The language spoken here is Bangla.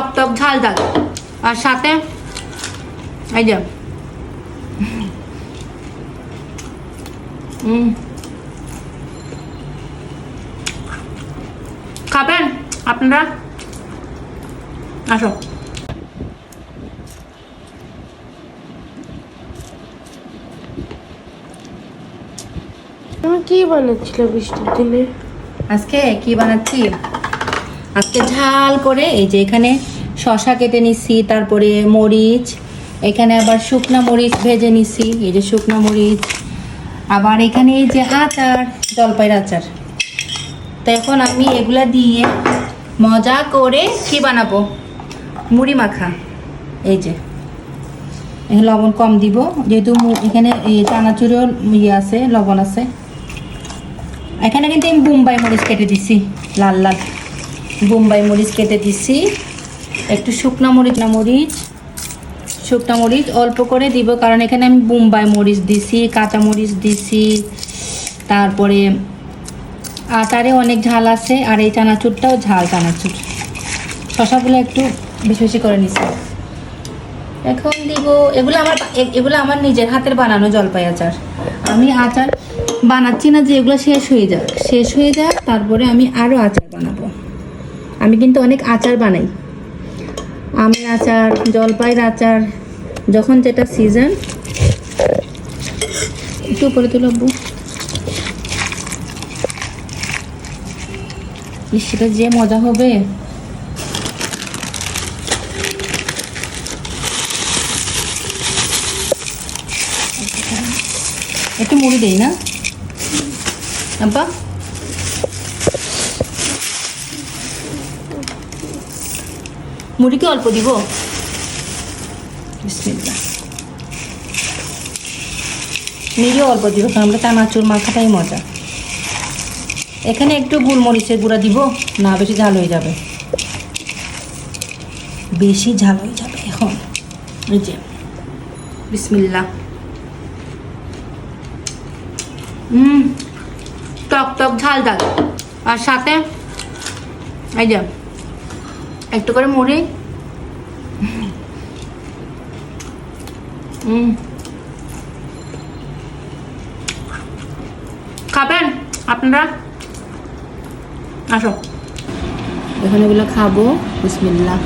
টক টক ঝাল ঝাল। আর সাথে এই যে খাবেন আপনারা? আসো। তুমি কি বানাচ্ছিলে বৃষ্টির দিনে? আজকে কি বানাচ্ছি? আজকে ঝাল করে, এই যে এখানে শশা কেটে নিচ্ছি তারপরে মরিচ, এখানে আবার শুকনা মরিচ ভেজে নিচ্ছি এই যে শুকনা মরিচ। আবার এখানে এই যে আচার, জলপাইয়ের আচার। তো এখন আমি এগুলা দিয়ে মজা করে কি বানাবো? মুড়ি মাখা। এই যে। এখানে লবণ কম দিব, যেহেতু এখানে চানাচুরেও ইয়ে আছে, লবণ আছে। এখানে কিন্তু আমি বোম্বাই মরিচ কেটে দিছি, লাল লাল। বোম্বাই মরিচ কেটে দিছি। একটু শুকনা মরিচ না মরিচ, শুকনা মরিচ অল্প করে দিব, কারণ এখানে আমি বোম্বাই মরিচ দিছি, কাঁচা মরিচ দিছি, তারপরে আচারে অনেক ঝাল আছে, আর এই চানাচুরটাও ঝাল চানাচুর। শশাগুলো একটু বেশি বেশি করে নিছি। এখন দিব, এগুলো আমার এগুলো আমার নিজের হাতের বানানো জলপাই আচার আমি আচার বানাচ্ছি না যে এগুলো শেষ হয়ে যাক। শেষ হয়ে যাক, তারপরে আমি আরও আচার বানাবো। আমি কিন্তু অনেক আচার বানাই। আমের আচার জলপাইয়ের আচার যখন যেটা সিজন একটু উপরে ইস, সেটা যে মজা হবে। একটু মুড়ি দেই না? আব্বা? মুড়ি কি অল্প দিব। মুড়িও অল্প দিব, কারণ আমরা চানাচুর মাখাটাই মজা। এখানে একটু গোলমরিচের গুঁড়া দিব, না বেশি ঝাল হয়ে যাবে। বেশি ঝাল হয়ে যাবে এখন। এই যে, বিসমিল্লাহ। হুম টক টক ঝাল ঝাল। আর সাথে, এই যে একটু করে মুড়ি। খাবেন আপনারা? আসো। এখন এগুলো খাব বিসমিল্লা